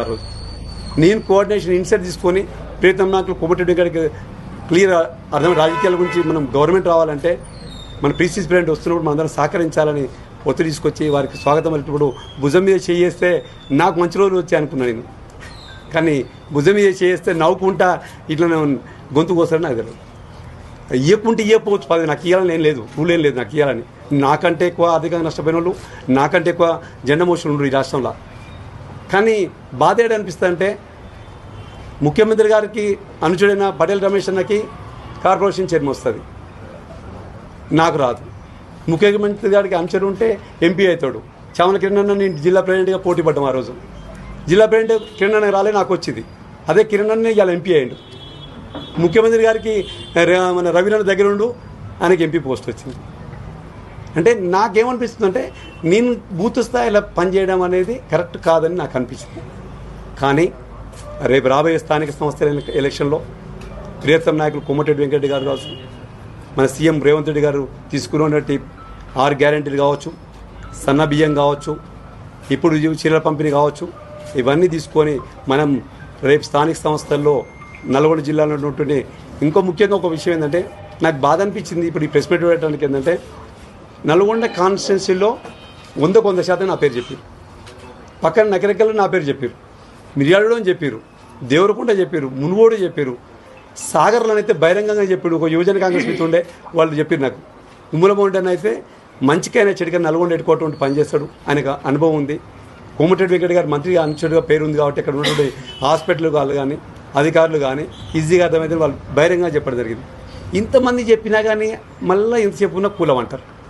ఆ రోజు నేను కోఆర్డినేషన్ ఇన్సైట్ తీసుకొని ప్రీతం నాకు కొమ్మటెడ్డి గారికి క్లియర్ అర్థం రాజకీయాల గురించి మనం గవర్నమెంట్ రావాలంటే మన ప్రీసీస్ ప్రెసిడెంట్ వస్తున్నప్పుడు మనందరం సహకరించాలని ఒత్తిడి తీసుకొచ్చి వారికి స్వాగతం పలికినప్పుడు భుజం మీద చేయేస్తే నాకు మంచి రోజులు వచ్చాయి అనుకున్నాను నేను. కానీ భుజం మీద చేస్తే నవ్వుకుంటా ఇట్లా గొంతు కోసారని నాకు తెలియదు. ఇవ్వకుంటే ఇవ్వకపోవచ్చు పది నాకు ఇవ్వాలని ఏం లేదు. రూలేం లేదు నాకు ఇవ్వాలని నాకంటే ఎక్కువ ఆర్థికంగా నష్టపోయిన వాళ్ళు నాకంటే ఎక్కువ జెండా మోషన్ ఉండరు ఈ రాష్ట్రంలో. కానీ బాధ ఏడు అనిపిస్తుంది అంటే ముఖ్యమంత్రి గారికి అనుచుడైన పటేల్ రమేష్ అన్నకి కార్పొరేషన్ చైర్మన్ వస్తుంది. నాకు రాదు. ముఖ్యమంత్రి గారికి అనుచరు ఉంటే ఎంపీ అవుతాడు. చామల కిరణ్ నేను జిల్లా ప్రెసిడెంట్గా పోటీ పడ్డాం ఆ రోజు. జిల్లా ప్రెసిడెంట్ కిరణ్ రాలే నాకు వచ్చింది. అదే కిరణ్ అన్న ఇవాళ ఎంపీ అయ్యాడు. ముఖ్యమంత్రి గారికి మన రవీంద్ర దగ్గర ఉండు ఆయనకి ఎంపీ పోస్ట్ వచ్చింది. అంటే నాకేమనిపిస్తుంది అంటే నేను బూత్ స్థాయిలో పనిచేయడం అనేది కరెక్ట్ కాదని నాకు అనిపించింది కానీ రేపు రాబోయే స్థానిక సంస్థల ఎలక్షన్లో ప్రియతమ నాయకులు కొమ్మటిరెడ్డి వెంకటరెడ్డి గారు కావచ్చు మన సీఎం రేవంత్ రెడ్డి గారు తీసుకున్నటువంటి ఆరు గ్యారంటీలు కావచ్చు సన్న బియ్యం కావచ్చు ఇప్పుడు చీరల పంపిణీ కావచ్చు ఇవన్నీ తీసుకొని మనం రేపు స్థానిక సంస్థల్లో నల్గొండ జిల్లాలో ఉన్నటువంటి ఇంకో ముఖ్యంగా ఒక విషయం ఏంటంటే నాకు బాధ అనిపించింది ఇప్పుడు ఈ ప్రెస్ మీట్ పెట్టడానికి ఏంటంటే నల్గొండ కాన్స్టిట్యున్సీలో వందకు వంద శాతం నా పేరు చెప్పారు. పక్కన నకరికల్లో నా పేరు చెప్పారు. మిర్యాడలో అని చెప్పారు. దేవరకుంట చెప్పారు. మునుగోడు చెప్పారు. సాగర్లో అయితే బహిరంగంగా చెప్పాడు. ఒక యువజన కాంగ్రెస్ మీద ఉండే వాళ్ళు చెప్పారు నాకు. ఉమ్మలమౌంటన్ అయితే మంచికైనా చెడుకైనా నల్గొండ ఎట్టుకోవటం పనిచేస్తాడు ఆయనకు అనుభవం ఉంది. కోమటిరెడ్డి వెంకట గారు మంత్రిగా అనుచరుడుగా పేరు ఉంది కాబట్టి ఇక్కడ ఉన్నటువంటి హాస్పిటల్ వాళ్ళు కానీ అధికారులు కానీ ఈజీగా అర్థమైతే వాళ్ళు బహిరంగంగా చెప్పడం జరిగింది. ఇంతమంది చెప్పినా కానీ మళ్ళీ ఇంతసేపు ఉన్న కూలం అంటారు.